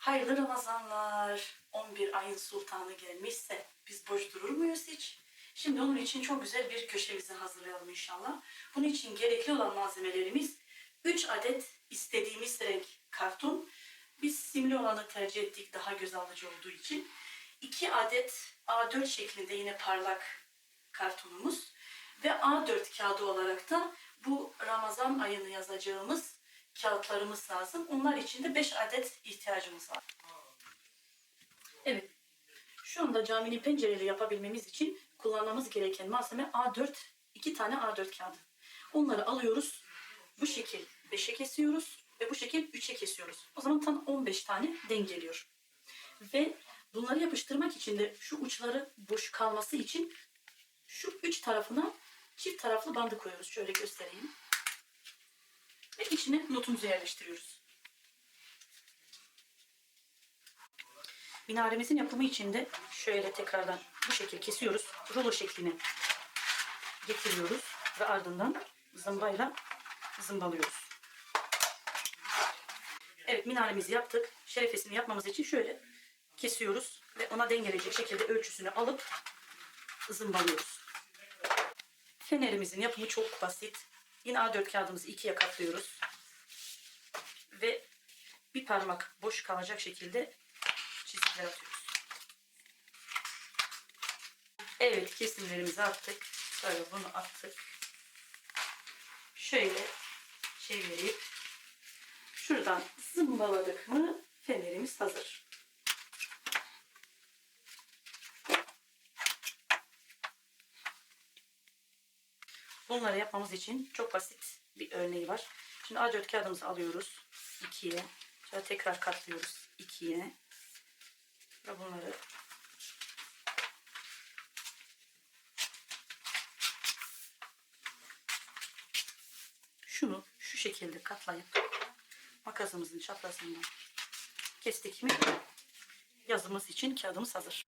Hayırlı Ramazanlar. 11 ayın sultanı gelmişse biz boş durur muyuz hiç? Şimdi onun için çok güzel bir köşemizi hazırlayalım inşallah. Bunun için gerekli olan malzemelerimiz 3 adet istediğimiz renk karton. Biz simli olanı tercih ettik daha göz alıcı olduğu için. 2 adet A4 şeklinde yine parlak kartonumuz ve A4 kağıdı olarak da bu Ramazan ayını yazacağımız kağıtlarımız lazım. Onlar için de 5 adet ihtiyacımız var. Evet. Şu anda caminin pencereli yapabilmemiz için kullanmamız gereken malzeme A4, 2 tane A4 kağıdı. Onları alıyoruz. Bu şekil 5'e kesiyoruz ve bu şekil 3'e kesiyoruz. O zaman tam 15 tane denk geliyor. Ve bunları yapıştırmak için de şu uçları boş kalması için şu üç tarafına çift taraflı bandı koyuyoruz. Şöyle göstereyim. İçine notumuzu yerleştiriyoruz. Minaremizin yapımı için de şöyle tekrardan bu şekil kesiyoruz. Rulo şekline getiriyoruz ve ardından zımbayla zımbalıyoruz. Evet minaremizi yaptık. Şerefesini yapmamız için şöyle kesiyoruz ve ona dengeleyecek şekilde ölçüsünü alıp zımbalıyoruz. Fenerimizin yapımı çok basit. Yine A4 kağıdımızı ikiye katlıyoruz bir parmak boş kalacak şekilde çizgiler atıyoruz. Evet kesimlerimizi attık. Sonra bunu attık. Şöyle çevirip şuradan zımbaladık mı fenerimiz hazır. Bunları yapmamız için çok basit bir örneği var. Şimdi A4 kağıdımızı alıyoruz. 2'ye Sonra tekrar katlıyoruz. 2 yine. Ve bunları şunu şu şekilde katlayıp makasımızın çatlasından kestik mi yazımız için kağıdımız hazır.